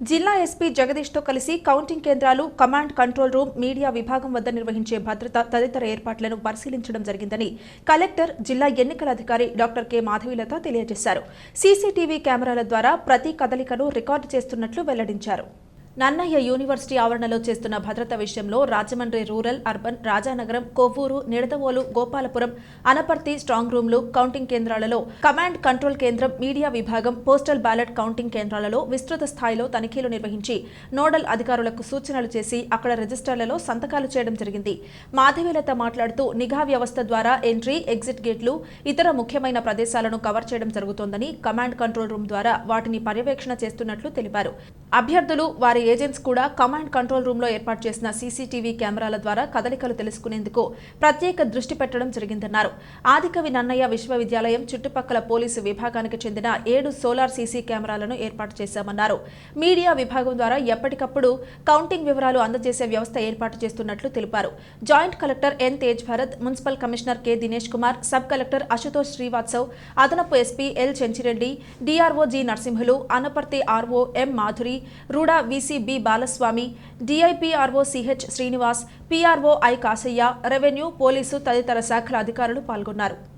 జిల్లా ఎస్పీ జగదీష్తో కలిసి కౌంటింగ్ కేంద్రాలు కమాండ్ కంట్రోల్ రూమ్ మీడియా విభాగం వద్ద నిర్వహించే భద్రత తదితర ఏర్పాట్లను పరిశీలించడం జరిగిందని కలెక్టర్ జిల్లా ఎన్నికల అధికారి డాక్టర్ కె. మాధవీలత తెలియజేశారు. సీసీటీవీ కెమెరాల ద్వారా ప్రతి కదలికను రికార్డు చేస్తున్నట్లు వెల్లడించారు. నన్నయ్య యూనివర్సిటీ ఆవరణలో చేస్తున్న భద్రత విషయంలో Rajahmundry rural urban Rajanagaram Kovvur Nidadavolu Gopalapuram Anaparthi strong రూమ్లు కౌంటింగ్ కేంద్రాలలో కమాండ్ కంట్రోల్ కేంద్రం మీడియా విభాగం పోస్టల్ బ్యాలెట్ కౌంటింగ్ కేంద్రాలలో విస్తృత స్థాయిలో తనిఖీలు నిర్వహించి నోడల్ అధికారులకు సూచనలు చేసి అక్కడ రిజిస్టర్లలో సంతకాలు చేయడం జరిగింది. మాధవీలత మాట్లాడుతూ నిఘా వ్యవస్థ ద్వారా ఎంట్రీ ఎగ్జిట్ గేట్లు ఇతర ముఖ్యమైన ప్రదేశాలను కవర్ చేయడం జరుగుతోందని కమాండ్ కంట్రోల్ రూమ్ ద్వారా వాటిని పర్యవేక్షణ చేస్తున్నట్లు తెలిపారు. అభ్యర్థులు వారి ఏజెంట్స్ కూడా కమాండ్ కంట్రోల్ రూమ్లో ఏర్పాటు చేసిన సీసీటీవీ కెమెరాల ద్వారా కదలికలు తెలుసుకునేందుకు ప్రత్యేక దృష్టి పెట్టడం జరిగిందన్నారు. ఆదికవి నన్నయ్య విశ్వవిద్యాలయం చుట్టుపక్కల పోలీసు విభాగానికి చెందిన ఏడు సోలార్ సీసీ కెమెరాలను ఏర్పాటు చేశామన్నారు. మీడియా విభాగం ద్వారా ఎప్పటికప్పుడు కౌంటింగ్ వివరాలు అందజేసే వ్యవస్థ ఏర్పాటు చేస్తున్నట్లు తెలిపారు. Joint collector N Tej Bharat municipal commissioner K Dinesh Kumar sub collector Ashutosh Srivatsav అదనపు SP L Chenchireddy DRO G Narasimhulu Anaparthi RO M Madhuri RUDA VC B Balaswamy DIPRO CH Srinivas PRO I Kasayya revenue police తదితర శాఖల అధికారులు పాల్గొన్నారు.